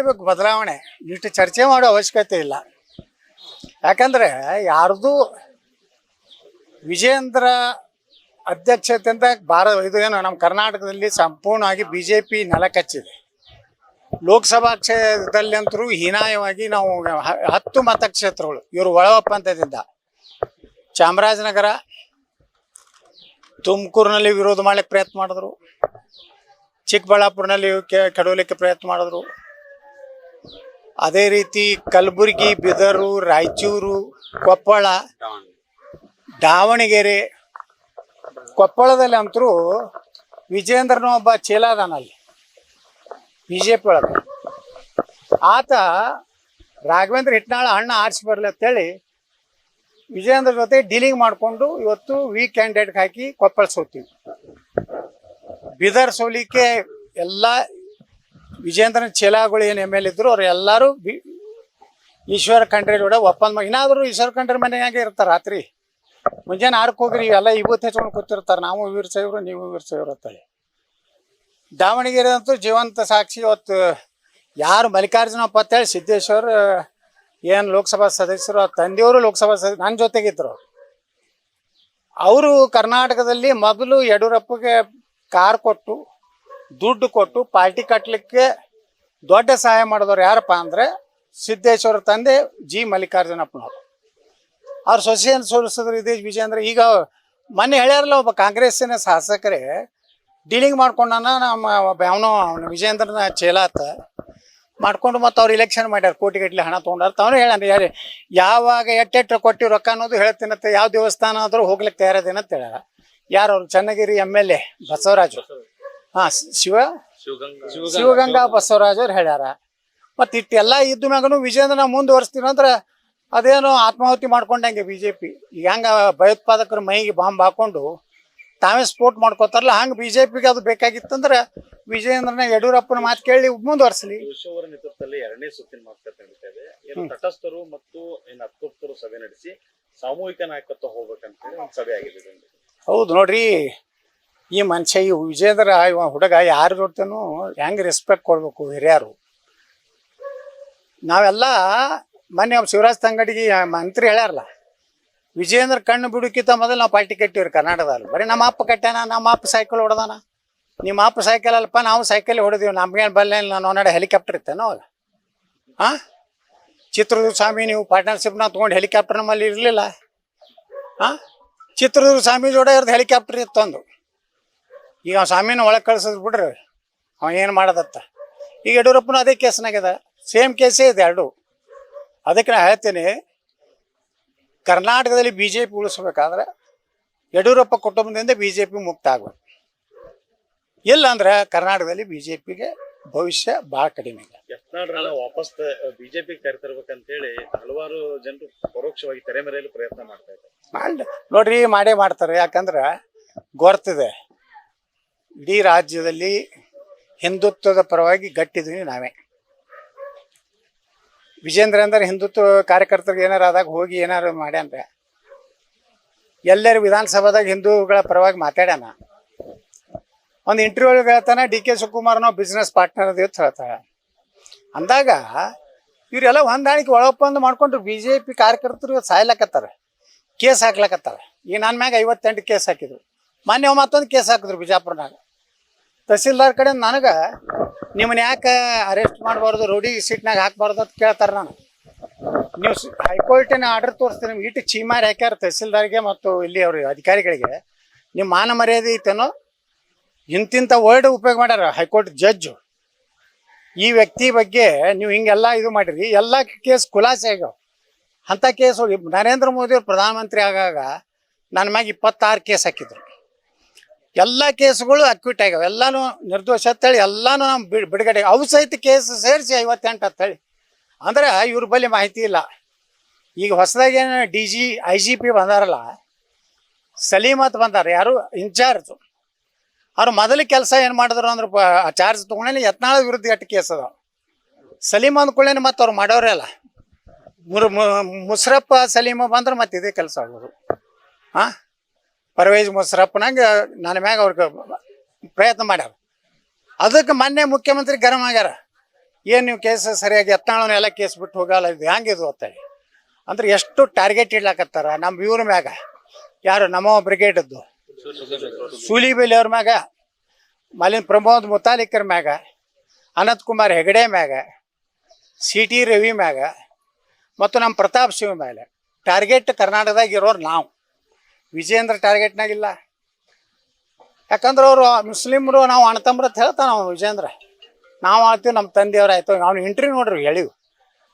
ಮಾಡಬೇಕು ಬದಲಾವಣೆ. ಇಷ್ಟು ಚರ್ಚೆ ಮಾಡೋ ಅವಶ್ಯಕತೆ ಇಲ್ಲ. ಯಾಕಂದ್ರೆ ಯಾರ್ದು ವಿಜೇಂದ್ರ ಅಧ್ಯಕ್ಷತೆಯಿಂದ ಭಾರ, ಇದು ಏನು ನಮ್ಮ ಕರ್ನಾಟಕದಲ್ಲಿ ಸಂಪೂರ್ಣವಾಗಿ ಬಿ ಜೆ ಪಿ ನೆಲಕಚ್ಚಿದೆ ಲೋಕಸಭಾ ಕ್ಷೇತ್ರದಲ್ಲಿ ಅಂತರೂ ಹೀನಾಯವಾಗಿ ನಾವು ಹತ್ತು ಮತಕ್ಷೇತ್ರಗಳು, ಇವರು ಒಳ ಒಪ್ಪಂದದಿಂದ ಚಾಮರಾಜನಗರ, ತುಮಕೂರಿನಲ್ಲಿ ವಿರೋಧ ಮಾಡಲಿಕ್ಕೆ ಪ್ರಯತ್ನ ಮಾಡಿದ್ರು. ಚಿಕ್ಕಬಳ್ಳಾಪುರನಲ್ಲಿ ಕೆಡವಲಿಕ್ಕೆ ಪ್ರಯತ್ನ ಮಾಡಿದ್ರು. ಅದೇ ರೀತಿ ಕಲಬುರಗಿ, ಬಿದರು, ರಾಯಚೂರು, ಕೊಪ್ಪಳ, ದಾವಣಗೆರೆ, ಕೊಪ್ಪಳದಲ್ಲಿ ಅಂತರೂ ವಿಜೇಂದ್ರನ ಒಬ್ಬ ಚೇಲ ಅದಾನಲ್ಲಿ ಬಿ ಜೆ ಪಿ ಒಳಗೆ. ಆತ ರಾಘವೇಂದ್ರ ಹಿಟ್ನಾಳ ಅಣ್ಣ ಆರಿಸಿ ಬರಲಿ ಅಂತೇಳಿ ವಿಜೇಂದ್ರ ಜೊತೆ ಡೀಲಿಂಗ್ ಮಾಡಿಕೊಂಡು ಇವತ್ತು ವಿ ಕ್ಯಾಂಡಿಡೇಟ್ ಹಾಕಿ ಕೊಪ್ಪಳ ಸೋತೀವಿ ಬೀದರ್ ಸೋಲಿಕ್ಕೆ ಎಲ್ಲ ವಿಜೇಂದ್ರನ ಚೇಲಾಗಳು ಏನು ಎಂ ಎಲ್ ಇದ್ರು, ಅವ್ರು ಎಲ್ಲರೂ ಬಿ ಈಶ್ವರ ಖಂಡ್ರೆ ಕೂಡ ಒಪ್ಪಂದ ಇನ್ನಾದರೂ ಈಶ್ವರ ಖಂಡ್ರೆ ಮನೆಯಾಗೆ ಇರ್ತಾರೆ ರಾತ್ರಿ. ಮುಂಜಾನೆ ಆಡಕ್ಕೆ ಹೋಗ್ರಿ, ಎಲ್ಲ ಇವತ್ತು ಹೆಚ್ಕೊಂಡು ಕೂತಿರ್ತಾರೆ. ನಾವು ವೀರ ನೀವು ವೀರ ಅಂತ ದಾವಣಗೆರೆ ಅಂತೂ ಜೀವಂತ ಸಾಕ್ಷಿ. ಇವತ್ತು ಯಾರು ಮಲ್ಲಿಕಾರ್ಜುನಪ್ಪ ಅಂತೇಳಿ ಸಿದ್ದೇಶ್ವರ್, ಏನು ಲೋಕಸಭಾ ಸದಸ್ಯರು, ಆ ತಂದೆಯವರು ಲೋಕಸಭಾ ಸದಸ್ಯ ನನ್ನ ಜೊತೆಗಿದ್ರು ಅವರು ಕರ್ನಾಟಕದಲ್ಲಿ ಮೊದಲು ಯಡಿಯೂರಪ್ಪಗೆ ಕಾರ್ ಕೊಟ್ಟು ದುಡ್ಡು ಕೊಟ್ಟು ಪಾರ್ಟಿ ಕಟ್ಟಲಿಕ್ಕೆ ದೊಡ್ಡ ಸಹಾಯ ಮಾಡಿದವ್ರು ಯಾರಪ್ಪ ಅಂದರೆ ಸಿದ್ದೇಶ್ವರ ತಂದೆ ಜಿ ಮಲ್ಲಿಕಾರ್ಜುನಪ್ಪನವರು. ಅವ್ರು ಸೊಸೆಯನ್ನು ಸೋಲಿಸಿದ್ರು ಇದೇ ವಿಜೇಂದ್ರ ಈಗ ಮೊನ್ನೆ ಹೇಳ್ಯಾರಲ್ಲ ಒಬ್ಬ ಕಾಂಗ್ರೆಸ್ಸಿನ ಶಾಸಕರೇ, ಡೀಲಿಂಗ್ ಮಾಡ್ಕೊಂಡನ ನಮ್ಮ ಅವನು ಅವನು ವಿಜೇಂದ್ರನ ಚೇಲಾತ ಮಾಡ್ಕೊಂಡು ಮತ್ತು ಅವ್ರು ಇಲೆಕ್ಷನ್ ಮಾಡ್ಯಾರ ಕೋಟಿಗಟ್ಟಲೆ ಹಣ ತೊಗೊಂಡಾರ. ತಾವೇ ಹೇಳಂದ್ರೆ ಯಾರು, ಯಾವಾಗ ಎಟ್ಟೆಟ್ಟು ಕೊಟ್ಟಿ ರೊಕ್ಕ ಅನ್ನೋದು ಹೇಳ್ತೀನಂತೆ, ಯಾವ ದೇವಸ್ಥಾನ ಆದರೂ ಹೋಗ್ಲಿಕ್ಕೆ ತಯಾರದೇನಂತ ಹೇಳ್ಯಾರ. ಯಾರು ಅವ್ರು Channagiri M L A Basavaraju. ಹಾಂ ಶಿವ? ಶಿವಗಂಗಾ. ಬಸವರಾಜ್ ಅವ್ರು ಹೇಳ್ಯಾರ. ಮತ್ತೆ ಇಟ್ಟೆಲ್ಲ ಇದ್ದ ಮ್ಯಾಗನು ವಿಜೇಂದ್ರನ ಮುಂದುವರಿಸ್ತೀವಿ ಅಂದ್ರ ಅದೇನೋ ಆತ್ಮಾಹುತಿ ಮಾಡ್ಕೊಂಡಂಗೆ ಬಿಜೆಪಿ. ಜೆ ಪಿ ಈಗ ಹಂಗೆ ಭಯೋತ್ಪಾದಕರ ಮೈಗೆ ಬಾಂಬ್ ಹಾಕೊಂಡು ತಾವೇ ಸ್ಪೋರ್ಟ್ ಮಾಡ್ಕೋತಾರಲ್ಲ ಹಂಗೆ ಬಿಜೆಪಿಗೆ ಜೆ ಪಿಗೆ ಅದು ಬೇಕಾಗಿತ್ತಂದ್ರ ವಿಜಯೇಂದ್ರನ ಯಡಿಯೂರಪ್ಪನ ಮಾತು ಕೇಳಿ ಮುಂದುವರ್ಸಲಿ ಅವರ ನೇತೃತ್ವದಲ್ಲಿ ಎರಡನೇ ಸುತ್ತಿನ ಮಾತುಕತೆ ನಡೀತಾ ಇದೆ. ಏನು ತಟಸ್ಥರು ಮತ್ತು ಏನು ಅತೃಪ್ತರು ಸಭೆ ನಡೆಸಿ ಸಾಮೂಹಿಕ ನಾಯಕತ್ವ ಹೋಗ್ಬೇಕಂತ ಹೇಳಿ ಒಂದು ಸಭೆ ಆಗಿದೆ ಹೌದು ನೋಡ್ರಿ ಈ ಮನುಷ್ಯ, ಈ ವಿಜಯದ್ರ ಹುಡುಗ ಯಾರ ಜೊತೆನೂ ಹೆಂಗೆ ರೆಸ್ಪೆಕ್ಟ್ ಕೊಡಬೇಕು ಹಿರಿಯರು? ನಾವೆಲ್ಲ ಮೊನ್ನೆ ಅವ್ರು ಶಿವರಾಜ್ ತಂಗಡಿಗೆ ಮಂತ್ರಿ ಹೇಳ್ಯಾರಲ್ಲ ವಿಜೇಂದ್ರ ಕಣ್ಣು ಬಿಡುಕಿತ ಮೊದಲು ನಾವು ಪಾರ್ಟಿ ಕಟ್ಟಿವ್ರಿ ಕರ್ನಾಟಕದಲ್ಲಿ ಬರೀ ನಮ್ಮ ಅಪ್ಪ ಕಟ್ಟ್ಯಾನ ನಮ್ಮ ಅಪ್ಪ ಸೈಕಲ್ ಹೊಡೆದಾನ ನಿಮ್ಮ ಅಪ್ಪ ಸೈಕಲ್ ಅಲ್ಲಪ್ಪ, ನಾವು ಸೈಕಲ್ ಹೊಡೆದೀವಿ ನಮ್ಗೇನು ಬಲ್ಲ ನಾನು ನಡೆ ಹೆಲಿಕಾಪ್ಟರ್ ಇತ್ತೇನೋ ಅವಾಗ. ಹಾಂ ಚಿತ್ರದುರ್ಗ ಸ್ವಾಮಿ, ನೀವು ಪಾರ್ಟ್ನರ್ಶಿಪ್ನ ತೊಗೊಂಡು ಹೆಲಿಕಾಪ್ಟರ್ ನಮ್ಮಲ್ಲಿ ಇರಲಿಲ್ಲ. ಹಾಂ ಚಿತ್ರದುರ್ಗ ಸ್ವಾಮಿ ಜೋಡ ಇರೋದು ಹೆಲಿಕಾಪ್ಟರ್ ಇತ್ತೊಂದು. ಈಗ ಅವ್ನು ಸ್ವಾಮಿನ ಒಳಗೆ ಕಳ್ಸಿದ್ ಬಿಡ್ರಿ. ಅವ ಏನು ಮಾಡೋದತ್ತ? ಈಗ ಯಡಿಯೂರಪ್ಪನ ಅದೇ ಕೇಸ್ನಾಗಿದೆ ಸೇಮ್ ಕೇಸೇ ಇದೆ ಎರಡು. ಅದಕ್ಕೆ ನಾನು ಹೇಳ್ತೀನಿ ಕರ್ನಾಟಕದಲ್ಲಿ ಬಿ ಜೆ ಪಿ ಉಳಿಸ್ಬೇಕಾದ್ರೆ ಯಡಿಯೂರಪ್ಪ ಕುಟುಂಬದಿಂದ ಬಿ ಜೆ ಪಿ ಮುಕ್ತ ಆಗಬೇಕು. ಇಲ್ಲ ಅಂದ್ರೆ ಕರ್ನಾಟಕದಲ್ಲಿ ಬಿ ಜೆ ಪಿಗೆ ಭವಿಷ್ಯ ಭಾಳ ಕಡಿಮೆ ಇದೆ. ವಾಪಸ್ ಬಿಜೆಪಿ ಕರೆತರ್ಬೇಕಂತ ಹೇಳಿ ಹಲವಾರು ಜನರು ಪರೋಕ್ಷವಾಗಿ ತೆರೆಮರೆಯಲ್ಲಿ ಪ್ರಯತ್ನ ಮಾಡ್ತಾ ಇದ್ದಾರೆ. ನೋಡ್ರಿ ಮಾಡೇ ಮಾಡ್ತಾರೆ. ಯಾಕಂದ್ರೆ ಗೊತ್ತಿದೆ ಇಡೀ ರಾಜ್ಯದಲ್ಲಿ ಹಿಂದುತ್ವದ ಪರವಾಗಿ ಗಟ್ಟಿದ್ವಿ ನಾವೇ. ವಿಜೇಂದ್ರ ಅಂದ್ರೆ ಹಿಂದುತ್ವ ಕಾರ್ಯಕರ್ತರಿಗೆ ಏನಾರು ಆದಾಗ ಹೋಗಿ ಏನಾರು ಮಾಡ್ಯಾನ್ರೆ ಎಲ್ಲರೂ ವಿಧಾನಸಭಾದಾಗ ಹಿಂದೂಗಳ ಪರವಾಗಿ ಮಾತಾಡ್ಯಾನ. ಒಂದು ಇಂಟರ್ವ್ಯೂ ಹೇಳ್ತಾನೆ, ಡಿ ಕೆ ಶಿವಕುಮಾರ್ ನಾವು ಬಿಸ್ನೆಸ್ ಪಾರ್ಟ್ನರ್ ಅಂತ ಹೇಳ್ತಾಳೆ. ಅಂದಾಗ ಇವರೆಲ್ಲ ಹೊಂದಾಣಿಕೆ ಒಳಪಂದ್ ಮಾಡ್ಕೊಂಡು ಬಿ ಜೆ ಪಿ ಕಾರ್ಯಕರ್ತರು ಸಾಯ್ಲಕತ್ತಾರ, ಕೇಸ್ ಹಾಕ್ಲಕತ್ತಾರ. ಈಗ ನನ್ನ ಮ್ಯಾಗ ಐವತ್ತೆಂಟು ಕೇಸ್ ಹಾಕಿದ್ರು. ಮೊನ್ನೆ ಮತ್ತೊಂದು ಕೇಸ್ ಹಾಕಿದ್ರು ಬಿಜಾಪುರನಾಗ. ತಹಸೀಲ್ದಾರ್ ಕಡೆ ನನಗೆ ನಿಮ್ಮನ್ನ ಯಾಕೆ ಅರೆಸ್ಟ್ ಮಾಡಬಾರ್ದು ರೋಡಿ ಸೀಟ್ನಾಗ ಹಾಕ್ಬಾರ್ದು ಅಂತ ಕೇಳ್ತಾರೆ ನಾನು. ನೀವು ಹೈಕೋರ್ಟಿನ ಆರ್ಡರ್ ತೋರಿಸ್ತೀನಿ ನಿಮ್ಗೆ ಇಟ್ಟು ಚೀಮಾರಿ ಹಾಕ್ಯಾರ ತಹಸೀಲ್ದಾರ್ಗೆ ಮತ್ತು ಇಲ್ಲಿ ಅವ್ರ ಅಧಿಕಾರಿಗಳಿಗೆ. ನಿಮ್ಮ ಮಾನ ಮರ್ಯಾದೆ ಐತೇನೋ? ಇಂತಿಂಥ ವರ್ಡ್ ಉಪಯೋಗ ಮಾಡ್ಯಾರ ಹೈಕೋರ್ಟ್ ಜಡ್ಜು ಈ ವ್ಯಕ್ತಿ ಬಗ್ಗೆ ನೀವು ಹಿಂಗೆಲ್ಲ ಇದು ಮಾಡಿರಿ, ಎಲ್ಲ ಕೇಸ್ ಖುಲಾಸೆ ಆಗ್ಯಾವ. ಅಂಥ ಕೇಸ್ ನರೇಂದ್ರ ಮೋದಿ ಪ್ರಧಾನಮಂತ್ರಿ ಆಗಾಗ ನನ್ನ ಮ್ಯಾಗ ಇಪ್ಪತ್ತಾರು ಕೇಸ್ ಹಾಕಿದ್ರು. ಎಲ್ಲ ಕೇಸ್ಗಳು ಅಕ್ವಿಟ್ ಆಗ್ಯಾವ. ಎಲ್ಲಾನು ನಿರ್ದೋಷ ಅಂತೇಳಿ ಎಲ್ಲಾನು ಬಿಡ್ ಬಿಡುಗಡೆ ಅವು ಸಹಿತ ಕೇಸ್ ಸೇರಿಸಿ ಐವತ್ತೆಂಟು ಅಂತೇಳಿ ಅಂದ್ರೆ ಇವ್ರ ಬಳಿ ಮಾಹಿತಿ ಇಲ್ಲ. ಈಗ ಹೊಸದಾಗಿ ಏನು D G I G P ಬಂದಾರಲ್ಲ Salimath ಬಂದಾರ, ಯಾರು? ಇನ್ಚಾರ್ಜ್. ಅವ್ರು ಮೊದಲ ಕೆಲಸ ಏನು ಮಾಡಿದ್ರು ಅಂದ್ರೆ ಚಾರ್ಜ್ ತೊಗೊಂಡೇನೆ ಯತ್ನಾಳ ವಿರುದ್ಧ ಎಷ್ಟು ಕೇಸ್ ಅದ ಸಲೀಮ್ ಅಂದ್ಕೊಳ್ಳೇನೆ ಮತ್ತು ಅವ್ರು ಮಾಡೋರೇ ಅಲ್ಲ. ಮುಸ್ರಪ್ಪ, ಸಲೀಮ ಬಂದ್ರೆ ಮತ್ತೆ ಇದೇ ಕೆಲಸ ಆಗೋದು. ಹಾಂ ಪರ್ವೇಜ್ ಮುಸ್ರಪ್ಪನಾಗ ನನ್ನ ಮ್ಯಾಗ ಅವ್ರಿಗೆ ಪ್ರಯತ್ನ ಮಾಡ್ಯಾರ. ಅದಕ್ಕೆ ಮೊನ್ನೆ ಮುಖ್ಯಮಂತ್ರಿ ಗರಂ ಆಗ್ಯಾರ. ಏನು ನೀವು ಕೇಸ್ ಸರಿಯಾಗಿ ಎತ್ತಾಳನೆಲ್ಲ ಕೇಸ್ ಬಿಟ್ಟು ಹೋಗಲ್ಲ, ಇದು ಹೆಂಗಿದು ಅಂತೇಳಿ ಅಂದ್ರೆ ಎಷ್ಟು ಟಾರ್ಗೆಟ್ ಇಡ್ಲಾಕತ್ತಾರ ನಮ್ಮ ಇವ್ರ ಮ್ಯಾಗ. ಯಾರು ನಮ್ಮ ಬ್ರಿಗೇಡದ್ದು ಸೂಲಿಬೇಲಿ ಅವ್ರ ಮ್ಯಾಗ, ಮಲಿನ್ ಪ್ರಮೋದ್ ಮುತಾಲಿಕರ್ ಮ್ಯಾಗ, ಅನಂತ್ ಕುಮಾರ್ ಹೆಗಡೆ ಮ್ಯಾಗ, ಸಿ ಟಿ ರವಿ ಮ್ಯಾಗ, ಮತ್ತು ನಮ್ಮ ಪ್ರತಾಪ್ ಸಿಂಹ ಮೇಲೆ ಟಾರ್ಗೆಟ್ ಕರ್ನಾಟಕದಾಗ ಇರೋರು ನಾವು. ವಿಜೇಂದ್ರ ಟಾರ್ಗೆಟ್ನಾಗಿಲ್ಲ ಯಾಕಂದ್ರೆ ಅವರು ಮುಸ್ಲಿಮ್ರು ನಾವು ಅಣ್ತಂಬ್ರ ಅಂತ ಹೇಳ್ತಾನ ನಾವು ವಿಜೇಂದ್ರ ನಾವು ಆಳ್ತೀವಿ ನಮ್ಮ ತಂದೆಯವ್ರು ಆಯ್ತು. ಅವ್ನು ಎಂಟ್ರಿ ನೋಡ್ರಿ ಹೇಳಿವು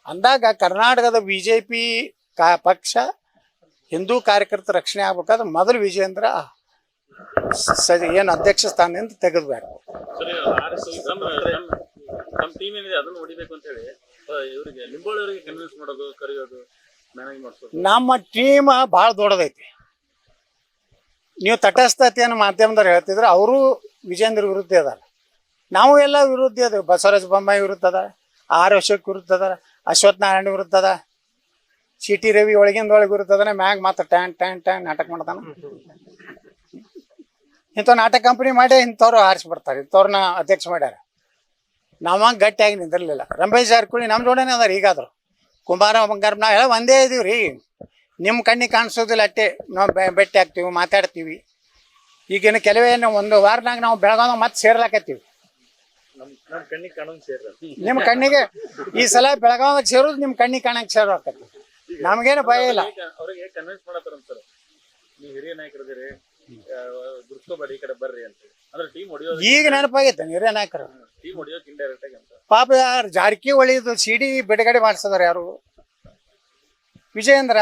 ಅಂದಾಗ ಕರ್ನಾಟಕದ ಬಿ ಜೆ ಪಿ ಕಾ ಪಕ್ಷ ಹಿಂದೂ ಕಾರ್ಯಕರ್ತರ ರಕ್ಷಣೆ ಆಗ್ಬೇಕಾದ್ರೆ ಮೊದಲು ವಿಜೇಂದ್ರ ಸರಿ ಏನು ಅಧ್ಯಕ್ಷ ಸ್ಥಾನದಿಂದ ತೆಗೆದ್ಬೇಕು ನಮ್ಮ ಟೀಮ್ ಏನಿದೆ ಅದನ್ನ ಹೊಡಿಬೇಕು ಅಂತ ಹೇಳಿ ಇವರಿಗೆ ಲಿಂಬೋಳಿ ಅವರಿಗೆ ಕನ್ವಿನ್ಸ್ ಮಾಡೋದು ಕರೆಯೋದು ಮ್ಯಾನೇಜ್ ಮಾಡಿಸೋದು. ನಮ್ಮ ಟೀಮ್ ಭಾಳ ದೊಡ್ಡದೈತಿ. ನೀವು ತಟಸ್ಥತೆಯನ್ನು ಮಾಧ್ಯಮದವ್ರು ಹೇಳ್ತಿದ್ರೆ ಅವರು ವಿಜೇಂದ್ರ ವಿರುದ್ಧ ಅದಾರ ನಾವು ಎಲ್ಲ ವಿರುದ್ಧ ಅದ ಬಸವರಾಜ ಬೊಮ್ಮಾಯಿ ವಿರುದ್ಧ ಅದ, ಆರ್ ಅಶೋಕ್ ವಿರುದ್ಧ ಅದ, ಅಶ್ವಥ್ ನಾರಾಯಣ ವಿರುದ್ಧ ಅದ, ಸಿ ಟಿ ರವಿ ಒಳಗಿಂದ ಒಳಗೆ ವಿರುದ್ಧ ಅದನ್ನ ಮ್ಯಾಗ ಮಾತ್ರ ಟ್ಯಾನ್ ಟ್ಯಾನ್ ಟ್ಯಾನ್ ನಾಟಕ ಮಾಡ್ತಾನ. ಇಂಥ ನಾಟಕ ಕಂಪನಿ ಮಾಡಿ ಇಂಥವ್ರು ಆರಿಸಿ ಬರ್ತಾರೆ ಇಂಥವ್ರನ್ನ ಅಧ್ಯಕ್ಷ ಮಾಡ್ಯಾರ. ನಾವ ಗಟ್ಟಿಯಾಗಿ ನಿಂದಿರ್ಲಿಲ್ಲ. ರಂಭೇಶ್ ಜಾರಕಿಹೊಳಿ ನಮ್ಮ ಜೋಡನೆ ಅದಾರ ಈಗಾದ್ರು. ಕುಮಾರ ಬಂಗಾರ ಎಲ್ಲ ಒಂದೇ ಇದೀವಿ ರೀ ನಿಮ್ಮ ಕಣ್ಣಿಗೆ ಕಾಣಿಸೋದಿಲ್ಲ ಅಟ್ಟೆ. ನಾವು ಬೆ- ಭೇಟಿ ಆಗ್ತೀವಿ ಮಾತಾಡ್ತೀವಿ. ಈಗಿನ ಕೆಲವೇ ನಾವು ಒಂದು ವಾರದಾಗ ನಾವು ಬೆಳಗಾವ ಮತ್ತೆ ಸೇರ್ಲಾಕತ್ತೀವಿ. ನಿಮ್ಮ ಕಣ್ಣಿಗೆ ಈ ಸಲ ಬೆಳಗಾವ ಸೇರೋದು ನಿಮ್ಮ ಕಣ್ಣಿಗೆ ಕಾಣಕ್ಕೆ ಸೇರ್ಲಾಕತ್ತಿ ನಮಗೇನು ಭಯ ಇಲ್ಲ. ಅವ್ರಿಗೆ ಕನ್ವಿನ್ಸ್ ಮಾಡತ್ತಾರ ಸರ್? ನೀವು ಹಿರಿಯ ನಾಯಕರಿದ್ದೀರಿ ಗುರ್ಸ್ಕೋಬೇಡಿ ಈ ಕಡೆ ಬರ್ರಿ ಅಂತ ಹೇಳಿ. ಅಂದ್ರೆ ಟೀಮ್ ಹೊಡಿಯೋದು ಈಗ ನೆನಪಾಗೈತೆ ಹಿರಿಯ ನಾಯಕರು. ಟೀಮ್ ಹೊಡಿಯೋಕೆ ಇಂಡೈರೆಕ್ಟ್ ಆಗಿ ಅಂತ. ಪಾಪ ಯಾರು ಜಾರಕಿಹೊಳಿದು ಸಿಡಿ ಬಿಡುಗಡೆ ಮಾಡಿಸಿದಾರೆ ಯಾರು? ವಿಜಯೇಂದ್ರ.